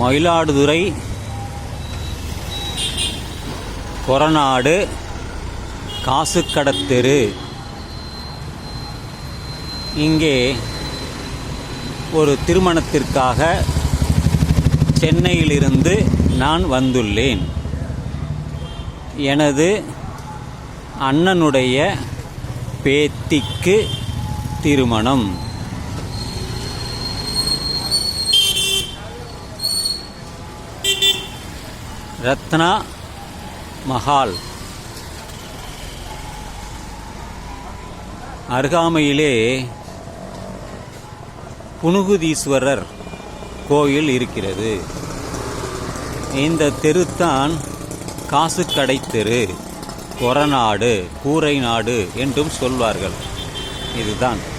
மயிலாடுதுறை கொரநாடு காசுக்கடத்தெரு. இங்கே ஒரு திருமணத்திற்காக சென்னையிலிருந்து நான் வந்துள்ளேன். எனது அண்ணனுடைய பேத்திக்கு திருமணம். ரத்னா மஹால். அருகாமையிலே புனுகுதீஸ்வரர் கோயில் இருக்கிறது. இந்த தெருத்தான் காசுக்கடை தெரு கொரநாடு கூரை நாடு என்றும் சொல்வார்கள். இதுதான்.